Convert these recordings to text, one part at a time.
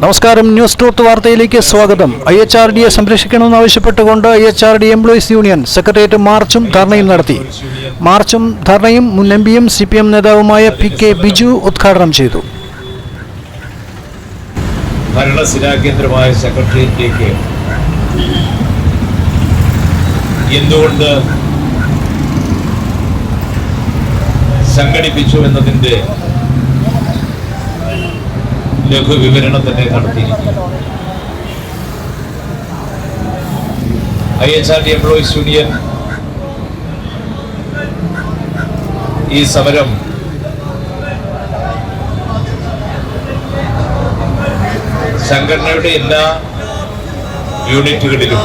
നമസ്കാരം. News truth വാർത്തയിലേക്ക് സ്വാഗതം. ഐ എച്ച് ആർ ഡിയെ സംരക്ഷിക്കണമെന്നാവശ്യപ്പെട്ടുകൊണ്ട് I H R D employees union secretariat മാർച്ചും ധർണയും നടത്തി. മാർച്ചും ധർണയും മുൻ എം പിയും സി പി എം നേതാവുമായ പി കെ ബിജു ഉദ്ഘാടനം ചെയ്തു. ഭരണസിരാകേന്ദ്രമായ സെക്രട്ടേറിയറ്റിലേക്ക് എന്തുകൊണ്ട് സംഘടിപ്പിച്ചു എന്നതിന്റെ ലഘുവിവരണം തന്നെ നടത്തിയിരിക്കുന്നു I H R D employees union ഈ സമരം സംഘടനയുടെ എല്ലാ യൂണിറ്റുകളിലും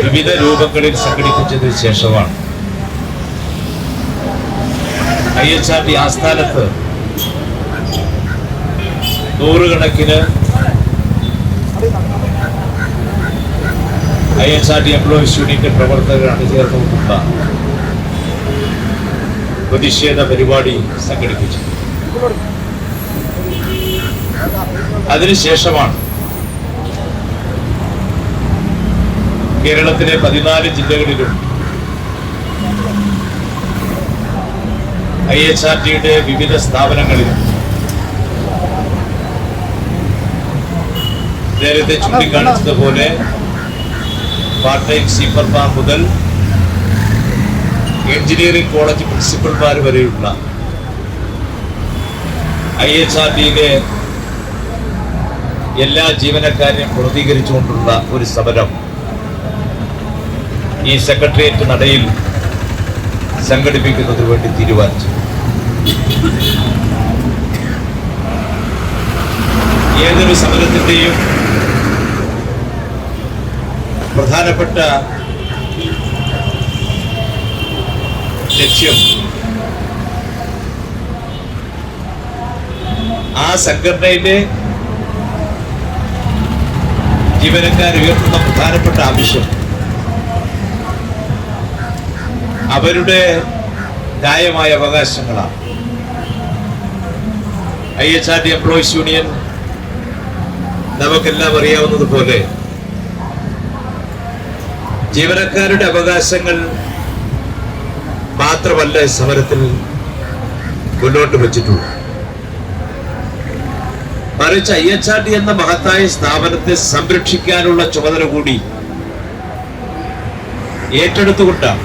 വിവിധ രൂപങ്ങളിൽ സംഘടിപ്പിച്ചതിന് ശേഷമാണ് ഐ എച്ച് ആർ ഡി ആസ്ഥാനത്ത് നൂറുകണക്കിന് I S R T employees യൂണിയന്റെ പ്രവർത്തകർ അണിചേർന്നുകൊണ്ടുള്ള പ്രതിഷേധ പരിപാടി സംഘടിപ്പിച്ചു അതിനുശേഷമാണ് കേരളത്തിലെ പതിനാല് ജില്ലകളിലും ഐ എച്ച് ആർ ടിയുടെ വിവിധ സ്ഥാപനങ്ങളിലും നേരത്തെ ചൂണ്ടിക്കാണിച്ചതുപോലെ പാർട്ട് സീപ്പർമാർ മുതൽ എഞ്ചിനീയറിംഗ് കോളേജ് പ്രിൻസിപ്പൽമാർ വരെയുള്ള ഐ എച്ച് ആർ ടിയിലെ എല്ലാ ജീവനക്കാരെയും പ്രതികരിച്ചുകൊണ്ടുള്ള ഒരു സമരം ഈ സെക്രട്ടേറിയറ്റ് നടയിൽ സംഘടിപ്പിക്കുന്നതിന് വേണ്ടി തീരുമാനിച്ചു. ഏതൊരു സമരത്തിന്റെയും പ്രധാനപ്പെട്ട ലക്ഷ്യം ആ സംഘടനയിലെ ജീവനക്കാർ ഉയർത്തുന്ന പ്രധാനപ്പെട്ട ആവശ്യം. അവരുടെ ന്യായമായ അവകാശങ്ങളാണ്. I H R D employees union നമുക്കെല്ലാം അറിയാവുന്നതുപോലെ ജീവനക്കാരുടെ അവകാശങ്ങൾ മാത്രമല്ല സമരത്തിൽ മുന്നോട്ട് വച്ചിട്ടുള്ളത്. മറിച്ച് ഐ എച്ച് ആർ ഡി എന്ന മഹത്തായ സ്ഥാപനത്തെ സംരക്ഷിക്കാനുള്ള ചുമതല കൂടി ഏറ്റെടുത്തുകൊണ്ടാണ്.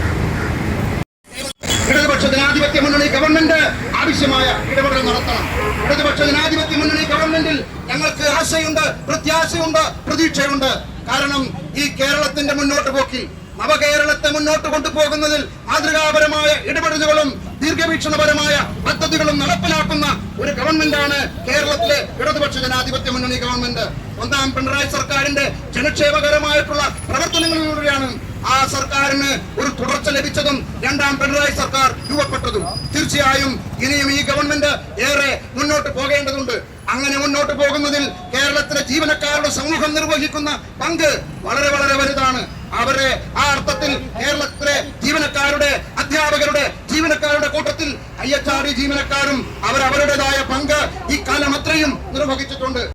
ഇടതുപക്ഷ ജനാധിപത്യ മുന്നണി ഗവൺമെന്റ് ആവശ്യമായ ഇടപെടൽ നടത്തണം. ഇടതുപക്ഷ ജനാധിപത്യ മുന്നണി ഗവൺമെന്റിൽ ഞങ്ങൾക്ക് ആശയുണ്ട് പ്രത്യാശയുണ്ട് പ്രതീക്ഷയുണ്ട്. കാരണം ഈ കേരളത്തിന്റെ മുന്നോട്ട് പോക്കിൽ നവകേരളത്തെ മുന്നോട്ട് കൊണ്ടുപോകുന്നതിൽ മാതൃകാപരമായ ഇടപെടലുകളും ദീർഘവീക്ഷണപരമായ പദ്ധതികളും നടപ്പിലാക്കുന്ന ഒരു ഗവൺമെന്റാണ് കേരളത്തിലെ ഇടതുപക്ഷ ജനാധിപത്യ മുന്നണി ഗവൺമെന്റ്. ഒന്നാം പിണറായി സർക്കാരിന്റെ ജനക്ഷേമകരമായിട്ടുള്ള പ്രവർത്തനങ്ങളിലൂടെയാണ് ആ സർക്കാരിന് ഒരു തുടർച്ച ലഭിച്ചതും രണ്ടാം പിണറായി സർക്കാർ രൂപപ്പെട്ടതും. തീർച്ചയായും ഇനിയും ഈ ഗവൺമെന്റ് ഏറെ മുന്നോട്ട് പോകേണ്ടതുണ്ട്. അങ്ങനെ മുന്നോട്ട് പോകുന്നതിൽ കേരളത്തിലെ ജീവനക്കാരുടെ സമൂഹം നിർവഹിക്കുന്ന പങ്ക് വളരെ വളരെ വലുതാണ്. അവരെ ആ അർത്ഥത്തിൽ കേരളത്തിലെ ജീവനക്കാരുടെ അധ്യാപകരുടെ ജീവനക്കാരുടെ കൂട്ടത്തിൽ ഐ എച്ച് ആർ ഡി ജീവനക്കാരും അവരവരുടേതായ പങ്ക് ഈ കാലം അത്രയും നിർവഹിച്ചിട്ടുണ്ട്.